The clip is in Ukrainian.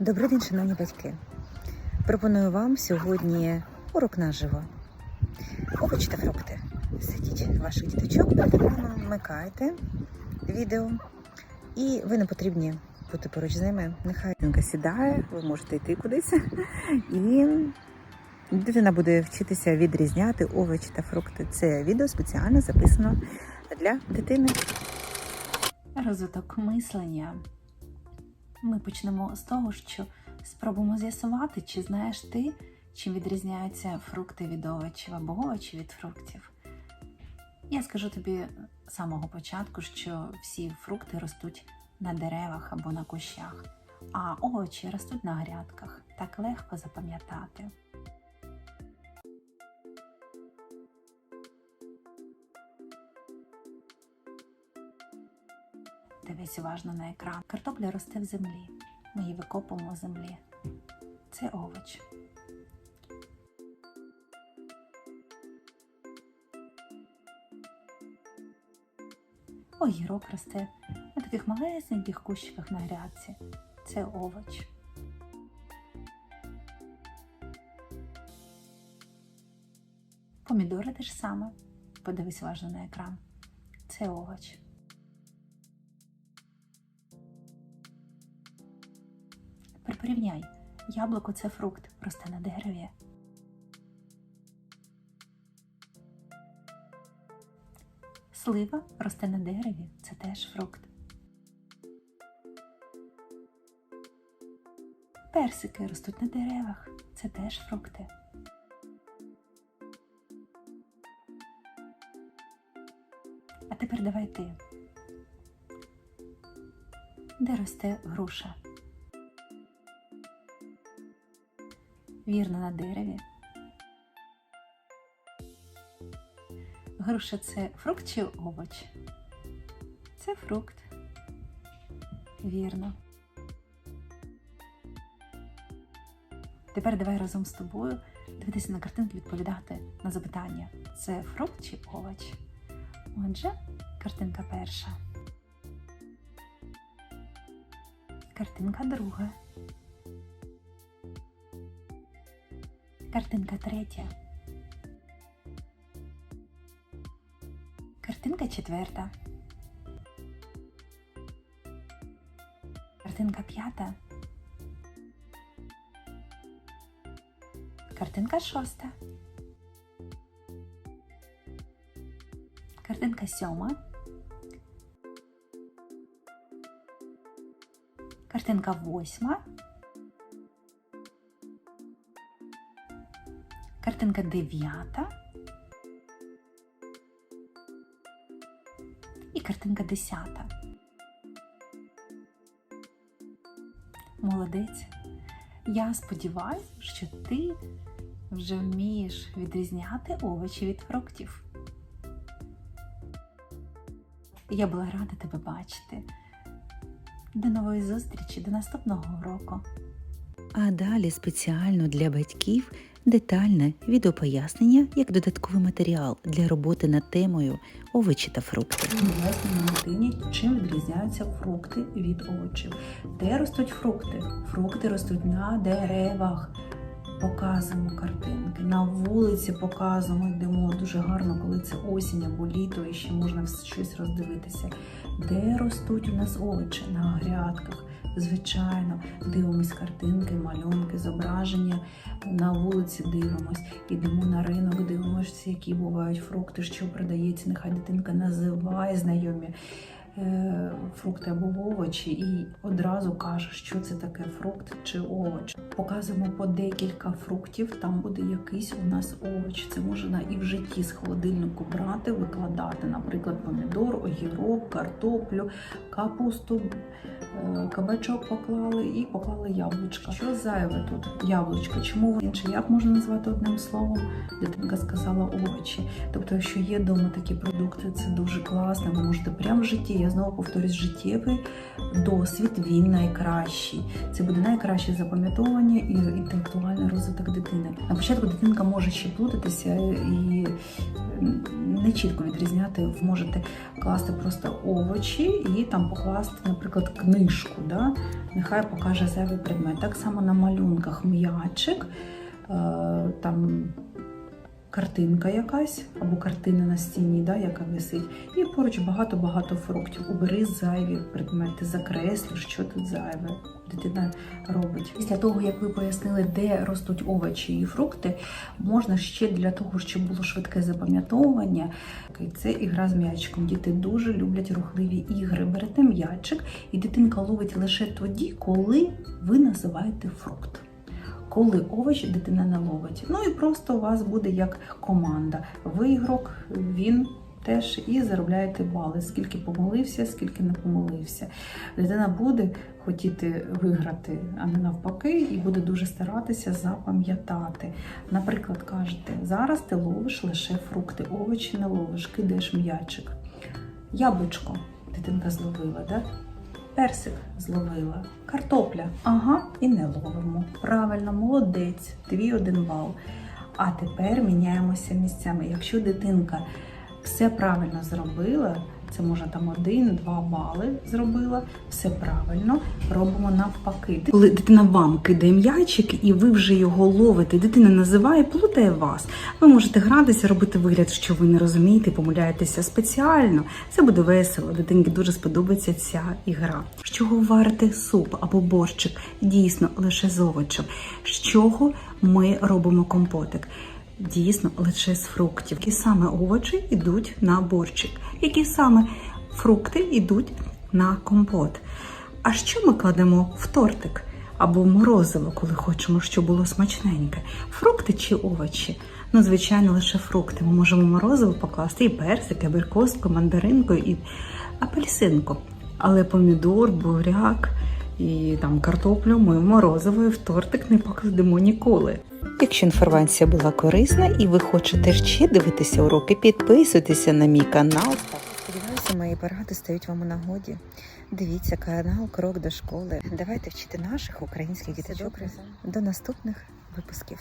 Добрий день, шановні батьки. Пропоную вам сьогодні урок наживо. Овочі та фрукти. Сидіть ваших діточок вмикайте відео, і ви не потрібні бути поруч з ними. Нехай дитинка сідає, ви можете йти кудись, і дитина буде вчитися відрізняти овочі та фрукти. Це відео спеціально записано для дитини. Розвиток мислення. Ми почнемо з того, що спробуємо з'ясувати, чи знаєш ти, чим відрізняються фрукти від овочів або овочі від фруктів. Я скажу тобі з самого початку, що всі фрукти ростуть на деревах або на кущах, а овочі ростуть на грядках. Так легко запам'ятати. Дивись уважно на екран. Картопля росте в землі. Ми її викопуємо в землі. Це овоч. Огірок росте на таких малесеньких кущиках на грядці. Це овоч. Помідори те ж саме. Подивись уважно на екран. Це овоч. Порівняй. Яблуко це фрукт, росте на дереві. Слива росте на дереві, це теж фрукт. Персики ростуть на деревах, це теж фрукти. А тепер давай ти. Де росте груша? Вірно, на дереві. Груша це фрукт чи овоч? Це фрукт. Вірно. Тепер давай разом з тобою дивитися на картинки, відповідати на запитання: це фрукт чи овоч? Отже, картинка перша. Картинка друга. Картинка третя. Картинка четверта. Картинка п'ята. Картинка шоста. Картинка сьома. Картинка восьма. Картинка дев'ята. І картинка десята. Молодець. Я сподіваюся, що ти вже вмієш відрізняти овочі від фруктів. Я була рада тебе бачити. До нової зустрічі, до наступного року. А далі спеціально для батьків детальне відеопояснення як додатковий матеріал для роботи над темою овочі та фрукти. Пояснюємо дитині, чим відрізняються фрукти від овочів. Де ростуть фрукти? Фрукти ростуть на деревах. Показуємо картинки. На вулиці показуємо, йдемо дуже гарно, коли це осінь або літо, і ще можна щось роздивитися. Де ростуть у нас овочі? На грядках. Звичайно, дивимось картинки, малюнки, зображення. На вулиці дивимось, ідемо на ринок, дивимося, які бувають фрукти, що продається. Нехай дитинка називає знайомі фрукти або овочі, і одразу каже, що це таке фрукт чи овоч. Показуємо по декілька фруктів, там буде якийсь у нас овоч. Це можна і в житті з холодильнику брати, викладати, наприклад, помідор, огірок, картоплю, капусту, е, кабачок поклали і поклали яблучка. Що зайве тут? Яблучко. Чому інше? Як можна назвати одним словом? Дитинка сказала овочі. Тобто, якщо є вдома такі продукти, це дуже класно. Ви можете прямо в житті, я знову повторюсь, життєвий досвід, він найкращий. Це буде найкраще запам'ятовування і інтелектуальний розвиток дитини. На початку дитинка може ще плутатися і не чітко відрізняти. Ви можете класти просто овочі і там покласти, наприклад, книжку. Да? Нехай покаже зайвий предмет. Так само на малюнках м'ячик, е, там картинка якась або картина на стіні, да, яка висить, і поруч багато-багато фруктів. Убери зайві предмети, закреслю, що тут зайве. Дитина робить. Після того, як ви пояснили, де ростуть овочі і фрукти, можна ще для того, щоб було швидке запам'ятовування. Це ігра з м'ячиком. Діти дуже люблять рухливі ігри. Берете м'ячик, і дитинка ловить лише тоді, коли ви називаєте фрукт. Коли овоч дитина не ловить. Ну і просто у вас буде як команда. Ви ігрок, він теж і заробляєте бали. Скільки помолився, скільки не помолився. Дитина буде хотіти виграти, а не навпаки, і буде дуже старатися запам'ятати. Наприклад, кажете, зараз ти ловиш лише фрукти, овочі не ловиш, кидаєш м'ячик. Яблучко дитинка зловила, да? Персик зловила, картопля. Ага, і не ловимо. Правильно, молодець, твій один бал. А тепер міняємося місцями. Якщо дитинка все правильно зробила, це може там один-два бали зробила, все правильно, робимо навпаки. Коли дитина вам кидає м'ячик і ви вже його ловите, дитина називає, плутає вас. Ви можете гратися, робити вигляд, що ви не розумієте, помиляєтеся спеціально. Це буде весело. Дитинки дуже сподобається ця ігра. З чого варити суп або борщик? Дійсно, лише з овочів. З чого ми робимо компотик? Дійсно, лише з фруктів. Які саме овочі йдуть на борщик, які саме фрукти йдуть на компот. А що ми кладемо в тортик або в морозиво, коли хочемо, щоб було смачненьке? Фрукти чи овочі? Ну, звичайно, лише фрукти. Ми можемо морозиво покласти і персик, і мандаринку, і апельсинку. Але помідор, буряк і там картоплю ми в морозиво і в тортик не покладемо ніколи. Якщо інформація була корисна і ви хочете ще дивитися уроки, підписуйтеся на мій канал. Сподіваюся, мої поради стають вам у нагоді. Дивіться канал Крок до школи. Давайте вчити наших українських дітей. До наступних випусків.